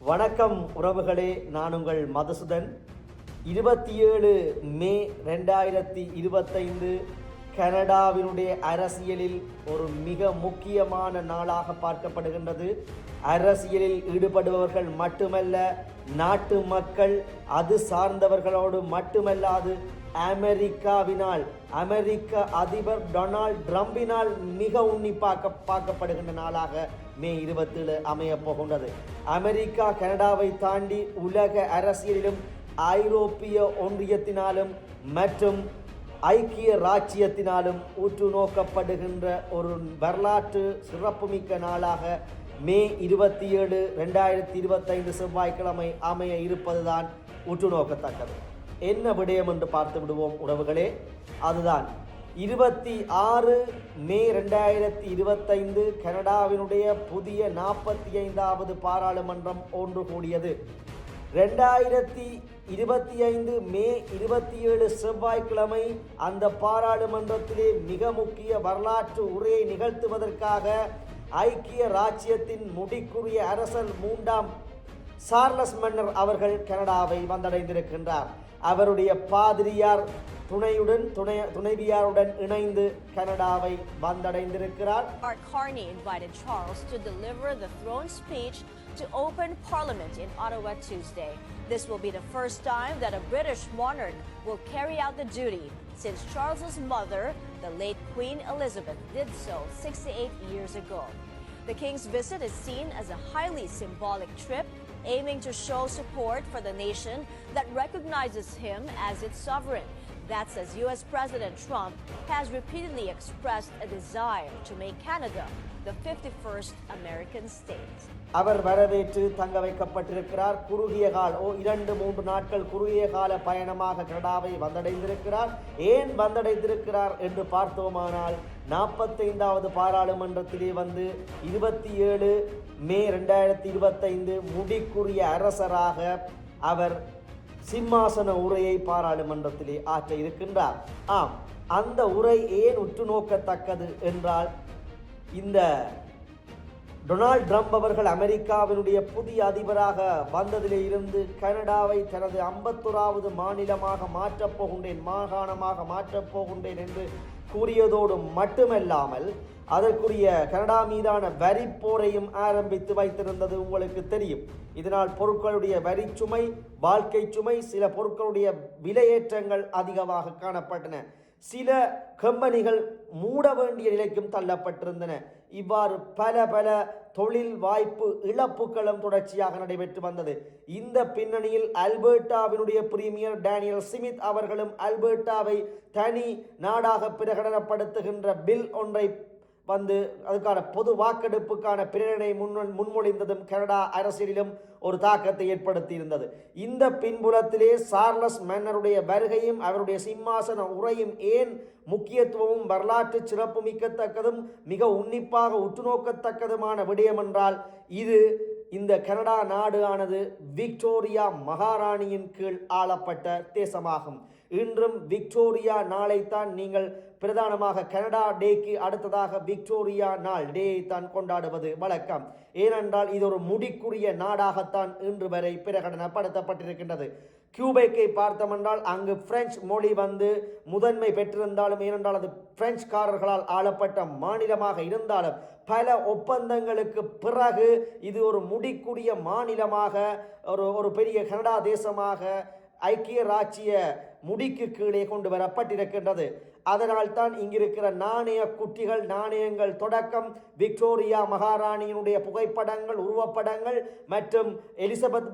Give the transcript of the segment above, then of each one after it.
வணக்கம் உறவுகளே நான் உங்கள் மதுசுதன். இருபத்தி ஏழு மே ரெண்டாயிரத்தி இருபத்தைந்து கனடாவினுடைய அரசியலில் ஒரு மிக முக்கியமான நாளாக பார்க்கப்படுகின்றது. அரசியலில் ஈடுபடுபவர்கள் மட்டுமல்ல நாட்டு மக்கள் அது சார்ந்தவர்களோடு மட்டுமல்லாது அமெரிக்காவினால் அமெரிக்க அதிபர் டொனால்ட் ட்ரம்பினால் மிக உன்னிப்பாக்க பார்க்கப்படுகின்ற நாளாக மே இருபத்தேழு அமையப் போகின்றது. அமெரிக்கா கனடாவை தாண்டி உலக அரசியலிலும் ஐரோப்பிய ஒன்றியத்தினாலும் மற்றும் ஐக்கிய ராச்சியத்தினாலும் உற்று நோக்கப்படுகின்ற ஒரு வரலாற்று சிறப்புமிக்க நாளாக மே இருபத்தி ஏழு ரெண்டாயிரத்தி இருபத்தைந்து செவ்வாய்க்கிழமை அமைய இருப்பதுதான் உற்று நோக்கத்தக்கது. என்ன விடயம் என்று பார்த்து விடுவோம் உறவுகளே. அதுதான் இருபத்தி ஆறு மே ரெண்டாயிரத்தி இருபத்தைந்து கனடாவினுடைய புதிய நாற்பத்தி ஐந்தாவது பாராளுமன்றம் ஒன்று கூடியது ரெண்டாயிரத்தி இருபத்தி ஐந்து மே இருபத்தி ஏழு செவ்வாய்க்கிழமை அந்த பாராளுமன்றத்திலே மிக முக்கிய வரலாற்று உரையை நிகழ்த்துவதற்காக ஐக்கிய ராச்சியத்தின் முடிக்குரிய அரசர் மூன்றாம் சார்லஸ் மன்னர் அவர்கள் கனடாவை வந்தடைந்திருக்கின்றார் அவருடைய பாதிரியார் துணையுடன் துணை துணைவியாருடன் இணைந்து கனடாவை வந்தடைந்திருக்கிறார் Mark Carney invited Charles to deliver the throne speech to open Parliament in Ottawa Tuesday. This will be the first time that a British monarch will carry out the duty since Charles's mother, the late Queen Elizabeth, did so 68 years ago. The king's visit is seen as a highly symbolic trip aiming to show support for the nation that recognizes him as its sovereign. That's as US President Trump has repeatedly expressed a desire to make Canada the 51st American state. அவர் வரவேற்று தங்க வைக்கப்பட்டிருக்கிறார் குறுகிய கால ஓ இரண்டு மூன்று நாட்கள் குறுகிய கால பயணமாக கனடாவை வந்தடைந்திருக்கிறார் ஏன் வந்தடைந்திருக்கிறார் என்று பார்த்தோமானால் நாற்பத்தைந்தாவது பாராளுமன்றத்திலே வந்து இருபத்தி ஏழு மே ரெண்டாயிரத்தி இருபத்தைந்து முடிக்குரிய அரசராக அவர் சிம்மாசன உரையை பாராளுமன்றத்திலே ஆற்ற இருக்கின்றார். ஆம் அந்த உரை ஏன் உற்று நோக்கத்தக்கது என்றால் இந்த டொனால்ட் ட்ரம்ப் அவர்கள் அமெரிக்காவினுடைய புதிய அதிபராக வந்ததிலே இருந்து கனடாவை தனது ஐம்பத்தொராவது மாநிலமாக மாற்றப் போகின்றேன் மாகாணமாக மாற்றப் போகின்றேன் என்று கூறியதோடு மட்டுமல்லாமல் அதற்குரிய கனடா மீதான வரி போரையும் ஆரம்பித்து வைத்திருந்தது உங்களுக்கு தெரியும். இதனால் பொருட்களுடைய வரி சுமை வாழ்க்கை சுமை சில பொருட்களுடைய விலையேற்றங்கள் அதிகமாக காணப்பட்டன. சில கம்பெனிகள் மூட வேண்டிய நிலைக்கும் தள்ளப்பட்டிருந்தன. இவ்வாறு பல பல தொழில் வாய்ப்பு இழப்புகளும் தொடர்ச்சியாக நடைபெற்று வந்தது. இந்த பின்னணியில் அல்பர்டாவினுடைய பிரீமியர் டேனியல் சிமித் அவர்களும் அல்பர்டாவை தனி நாடாக பிரகடனப்படுத்துகின்ற பில் ஒன்றை வந்து அதுக்கான பொது வாக்கெடுப்புக்கான பிரேரணை முன் முன்மொழிந்ததும் கனடா அரசியலிலும் ஒரு தாக்கத்தை ஏற்படுத்தி இருந்தது இந்த பின்புலத்திலே சார்லஸ் மன்னருடைய வருகையும் அவருடைய சிம்மாசன உரையும் ஏன் முக்கியத்துவமும் வரலாற்று சிறப்பு மிக்கத்தக்கதும் மிக உன்னிப்பாக உற்றுநோக்கத்தக்கதுமான விடயம் என்றால் இது இந்த கனடா நாடு ஆனது விக்டோரியா மகாராணியின் கீழ் ஆளப்பட்ட தேசமாகும். இன்றும் விக்டோரியா நாளைத்தான் நீங்கள் பிரதானமாக கனடா டேக்கு அடுத்ததாக விக்டோரியா நாள் டேயை தான் கொண்டாடுவது வழக்கம். ஏனென்றால் இது ஒரு முடிக்குரிய நாடாகத்தான் இன்று வரை பிரகடனப்படுத்தப்பட்டிருக்கின்றது. கியூபேக்கை பார்த்தோமென்றால் அங்கு பிரெஞ்சு மொழி வந்து முதன்மை பெற்றிருந்தாலும் ஏனென்றால் அது பிரெஞ்சுக்காரர்களால் ஆளப்பட்ட மாநிலமாக இருந்தாலும் பல ஒப்பந்தங்களுக்கு பிறகு இது ஒரு முடிக்குரிய மாநிலமாக ஒரு ஒரு பெரிய கனடா தேசமாக ஐக்கிய ராச்சிய முடிக்கு கீழே கொண்டு வரப்பட்டிருக்கின்றது. அதனால் தான் இங்கிருக்கிற நாணய குட்டிகள் நாணயங்கள் தொடக்கம் விக்டோரியா மகாராணியினுடைய புகைப்படங்கள் உருவப்படங்கள் மற்றும் எலிசபெத்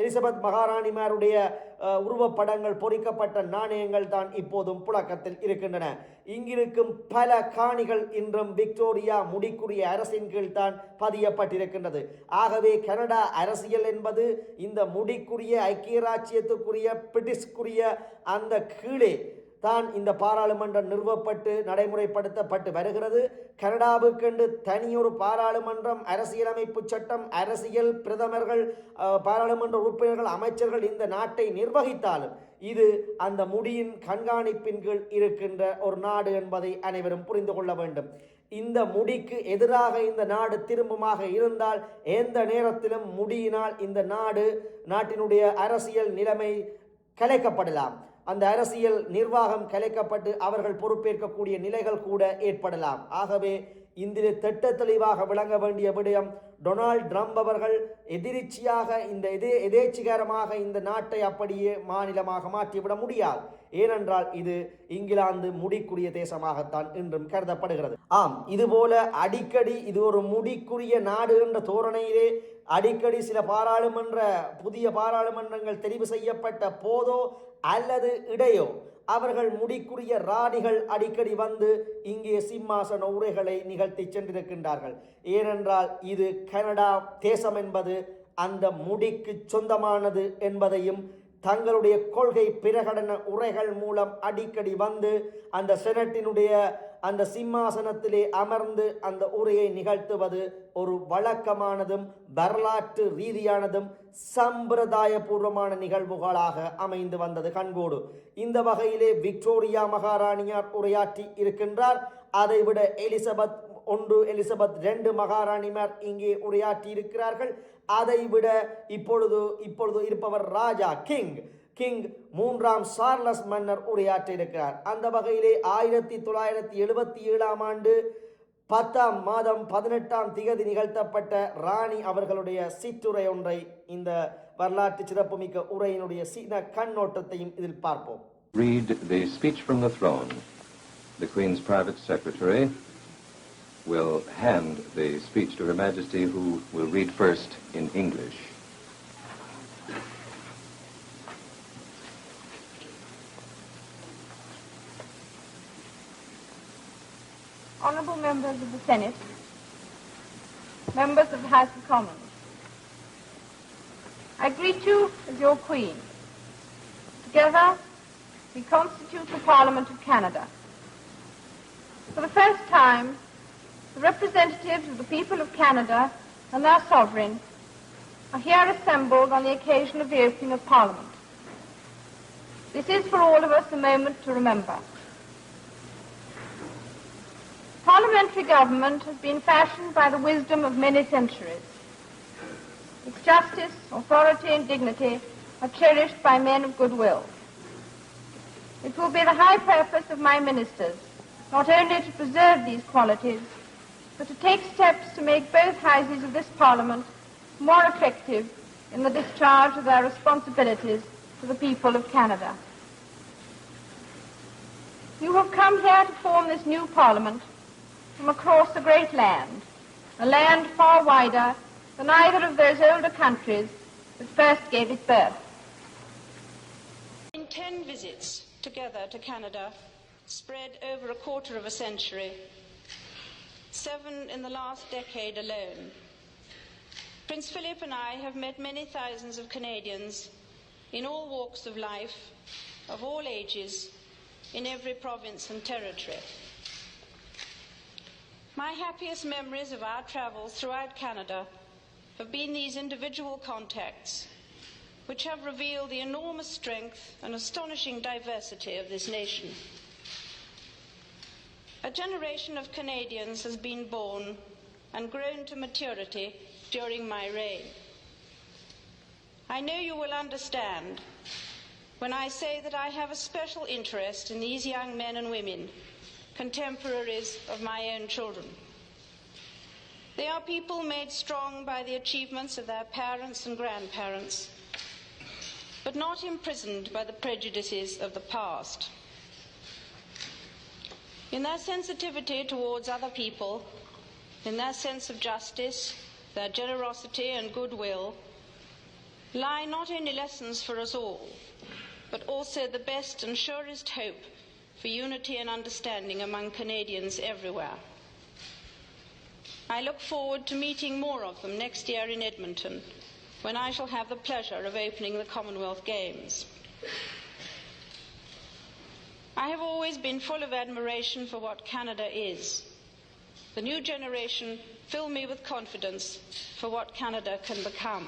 எலிசபெத் மகாராணிமாருடைய உருவப்படங்கள் பொறிக்கப்பட்ட நாணயங்கள் தான் இப்போதும் புழக்கத்தில் இருக்கின்றன. இங்கிருக்கும் பல காணிகள் இன்றும் விக்டோரியா முடிக்குரிய அரசின் கீழ் தான் பதியப்பட்டிருக்கின்றது. ஆகவே கனடா அரசியல் என்பது இந்த முடிக்குரிய ஐக்கிய ராச்சியத்துக்குரிய பிரிட்டிஷ்குரிய அந்த கீழே தான் இந்த பாராளுமன்றம் நிறுவப்பட்டு நடைமுறைப்படுத்தப்பட்டு வருகிறது. கனடாவுக்கென்று தனியொரு பாராளுமன்றம் அரசியலமைப்பு சட்டம் அரசியல் பிரதமர்கள் பாராளுமன்ற உறுப்பினர்கள் அமைச்சர்கள் இந்த நாட்டை நிர்வகித்தாலும் இது அந்த முடியின் கண்காணிப்பின் கீழ் இருக்கின்ற ஒரு நாடு என்பதை அனைவரும் புரிந்து கொள்ள வேண்டும். இந்த முடிக்கு எதிராக இந்த நாடு திரும்புமாக இருந்தால் எந்த நேரத்திலும் முடியினால் இந்த நாடு நாட்டினுடைய அரசியல் நிலைமை கலைக்கப்படலாம். அந்த அரசியல் நிர்வாகம் கலைக்கப்பட்டு அவர்கள் பொறுப்பேற்கக்கூடிய நிலைகள் கூட ஏற்படலாம். ஆகவே இதில் திட்ட தெளிவாக விளங்க வேண்டிய விடயம் டொனால்ட் ட்ரம்ப் அவர்கள் எதிர்ச்சியாக இந்த எதே எதேச்சிகரமாக இந்த நாட்டை அப்படியே மாநிலமாக மாற்றிவிட முடியாது. ஏனென்றால் இது இங்கிலாந்து முடிக்குரிய தேசமாகத்தான் இன்றும் கருதப்படுகிறது. ஆம் இதுபோல அடிக்கடி இது ஒரு முடிக்குரிய நாடு என்ற தோரணையிலே அடிக்கடி சில பாராளுமன்ற புதிய பாராளுமன்றங்கள் தெரிவு செய்யப்பட்ட போதோ அல்லது இடையோ. அவர்கள் முடிக்குரிய ராணிகள் அடிக்கடி வந்து இங்கே சிம்மாசன உரைகளை நிகழ்த்தி சென்றிருக்கின்றார்கள். ஏனென்றால் இது கனடா தேசம் என்பது அந்த முடிக்கு சொந்தமானது என்பதையும் தங்களுடைய கொள்கை பிரகடன உரைகள் மூலம் அடிக்கடி வந்து அந்த செனட்டினுடைய அந்த சிம்மாசனத்திலே அமர்ந்து அந்த உரையை நிகழ்த்துவது ஒரு வழக்கமானதும் வரலாற்று ரீதியானதும் சம்பிரதாயபூர்வமான நிகழ்வுகளாக அமைந்து வந்தது கண்கோடு. இந்த வகையிலே விக்டோரியா மகாராணியார் உரையாற்றி இருக்கின்றார். அதைவிட எலிசபெத் ஒன்று எலிசபெத் ரெண்டு மகாராணிமார் இங்கே உரையாற்றி இருக்கிறார்கள் அதைவிட இப்பொழுது இப்பொழுது இருப்பவர் ராஜா கிங். கிங் மூன்றாம் சார்லஸ் மன்னர் உரையாற்ற இருக்கிறார் அந்த வகையிலே ஆயிரத்தி தொள்ளாயிரத்தி எழுபத்தி ஏழாம் ஆண்டு பத்தாம் மாதம் பதினெட்டாம் திகதி நிகழ்த்தப்பட்ட ராணி அவர்களுடைய சிற்றுரை ஒன்றை இந்த வரலாற்று சிறப்புமிக்க உரையினுடைய சீன கண்ணோட்டத்தையும் இதில் பார்ப்போம். Read the speech from the throne. The Queen's private secretary will hand the speech to Her Majesty, who will read first in English. Honourable members of the Senate, members of the House of Commons, I greet you as your Queen. Together, we constitute the Parliament of Canada. For the first time, representatives of the people of Canada and their sovereign are here assembled on the occasion of the opening of Parliament. This is for all of us a moment to remember. Parliamentary government has been fashioned by the wisdom of many centuries. Its justice, authority, and dignity are cherished by men of goodwill. It will be the high purpose of my ministers not only to preserve these qualities, but to take steps to make both houses of this Parliament more effective in the discharge of their responsibilities to the people of Canada. You have come here to form this new Parliament from across a great land, a land far wider than either of those older countries that first gave it birth. In ten visits together to Canada, spread over a quarter of a century, seven in the last decade alone, Prince Philip and I have met many thousands of Canadians in all walks of life, of all ages, in every province and territory. My happiest memories of our travels throughout Canada have been these individual contacts, which have revealed the enormous strength and astonishing diversity of this nation. A generation of Canadians has been born and grown to maturity during my reign. I know you will understand when I say that I have a special interest in these young men and women, contemporaries of my own children. They are people made strong by the achievements of their parents and grandparents, but not imprisoned by the prejudices of the past. In their sensitivity towards other people, in their sense of justice, their generosity and goodwill, lie not only lessons for us all, but also the best and surest hope for unity and understanding among Canadians everywhere. I look forward to meeting more of them next year in Edmonton, when I shall have the pleasure of opening the Commonwealth Games. I have always been full of admiration for what Canada is. The new generation fill me with confidence for what Canada can become.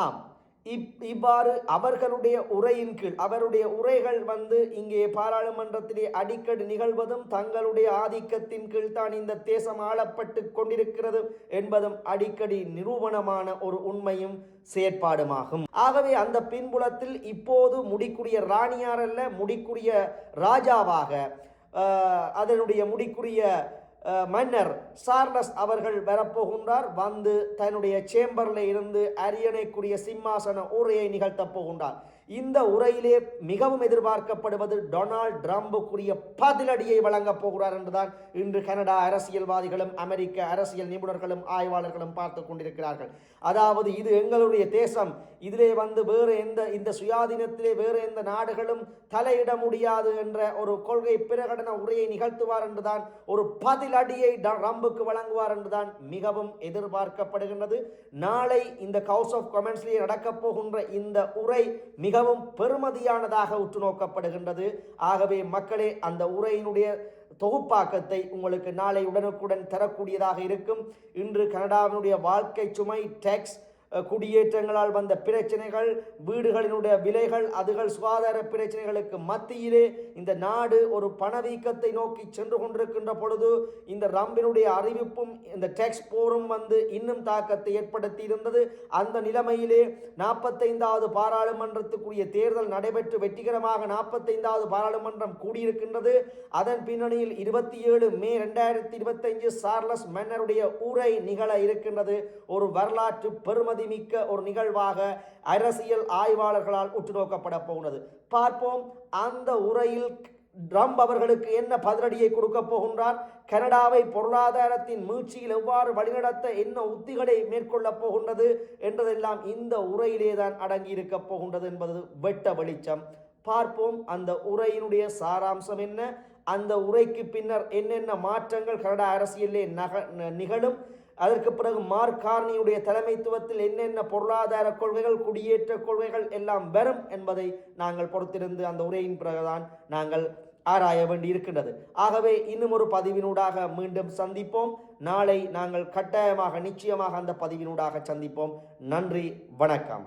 ஆம் இப் இவ்வாறு அவர்களுடைய உரையின் கீழ் அவருடைய உரைகள் வந்து இங்கே பாராளுமன்றத்திலே அடிக்கடி நிகழ்வதும் தங்களுடைய ஆதிக்கத்தின் கீழ் தான் இந்த தேசம் ஆளப்பட்டு கொண்டிருக்கிறது என்பதும் அடிக்கடி நிரூபணமான ஒரு உண்மையும் செயற்பாடுமாகும். ஆகவே அந்த பின்புலத்தில் இப்போது முடிக்குரிய ராணியார் அல்ல முடிக்குரிய ராஜாவாக அதனுடைய முடிக்குரிய மன்னர் சார்லஸ் அவர்கள் வரப்போகின்றார். வந்து தன்னுடைய சேம்பரில் இருந்து அரியணைக்குரிய சிம்மாசன ஊரையை நிகழ்த்தப் போகின்றார். இந்த உரையிலே மிகவும் எதிர்பார்க்கப்படுவது டொனால்ட் ட்ரம்புக்குரிய பதிலடியை வழங்கப் போகிறார் என்றுதான் இன்று கனடா அரசியல்வாதிகளும் அமெரிக்க அரசியல் நிபுணர்களும் ஆய்வாளர்களும் பார்த்து கொண்டிருக்கிறார்கள். அதாவது இது எங்களுடைய தேசம். இதிலே வந்து வேறு எந்த இந்த சுயாதீனத்திலே வேறு எந்த நாடுகளும் தலையிட முடியாது என்ற ஒரு கொள்கை பிரகடன உரையை நிகழ்த்துவார் என்றுதான் ஒரு பதிலடியை ட்ரம்புக்கு வழங்குவார் என்றுதான் மிகவும் எதிர்பார்க்கப்படுகின்றது. நாளை இந்த ஹவுஸ் ஆஃப் கமெண்ட்ஸ்லேயே நடக்கப் போகின்ற இந்த உரை மிக மிகவும் பெருமதியானதாக உற்று நோக்கப்படுகின்றது ஆகவே மக்களே அந்த உரையினுடைய தொகுப்பாக்கத்தை உங்களுக்கு நாளை உடனுக்குடன் தரக்கூடியதாக இருக்கும். இன்று கனடாவினுடைய வாழ்க்கை சுமை டேக்ஸ் குடியேற்றங்களால் வந்த பிரச்சனைகள் வீடுகளினுடைய விலைகள் அதுகள் சுகாதார பிரச்சனைகளுக்கு மத்தியிலே இந்த நாடு ஒரு பணவீக்கத்தை நோக்கி சென்று கொண்டிருக்கின்ற பொழுது இந்த ரம்பினுடைய அறிவிப்பும் இந்த டேக்ஸ் போரும் வந்து இன்னும் தாக்கத்தை ஏற்படுத்தி இருந்தது அந்த நிலைமையிலே நாற்பத்தைந்தாவது பாராளுமன்றத்துக்குரிய தேர்தல் நடைபெற்று வெற்றிகரமாக நாற்பத்தைந்தாவது பாராளுமன்றம் கூடியிருக்கின்றது. அதன் பின்னணியில் இருபத்தி ஏழு மே ரெண்டாயிரத்தி இருபத்தஞ்சு சார்லஸ் மன்னருடைய உரை நிகழ இருக்கின்றது. ஒரு வரலாற்று பெருமதி மிக்க ஒரு நிகழ்வாக அரசியல் ஆய்வாளர்களால் உற்று நோக்கப்பட போகிறது பார்ப்போம் அந்த உரையில் ட்ரம்ப் அவர்களுக்கு என்ன பதிலடியை கொடுக்க போகின்றார்? கனடாவை பொருளாதாரத்தின் மீழ்ச்சியில் எவ்வாறு வழிநடத்த என்ன உத்திகளை மேற்கொள்ளப் போகின்றது என்றதெல்லாம் இந்த உரையிலே தான் அடங்கி போகின்றது என்பது வெட்ட வெளிச்சம். பார்ப்போம் அந்த உரையினுடைய சாராம்சம் என்ன? அந்த உரைக்கு பின்னர் என்னென்ன மாற்றங்கள் கனடா அரசியலே நக ந- நிகழும்? அதற்கு பிறகு மார்க் கார்னியுடைய தலைமைத்துவத்தில் என்னென்ன பொருளாதார கொள்கைகள் குடியேற்ற கொள்கைகள் எல்லாம் வரும் என்பதை நாங்கள் பொறுத்திருந்து அந்த உரையின் பிறகுதான் நாங்கள் ஆராய வேண்டி இருக்கின்றது ஆகவே இன்னும் ஒரு பதிவினூடாக மீண்டும் சந்திப்போம். நாளை நாங்கள் கட்டாயமாக நிச்சயமாக அந்த பதிவினூடாக சந்திப்போம். நன்றி வணக்கம்.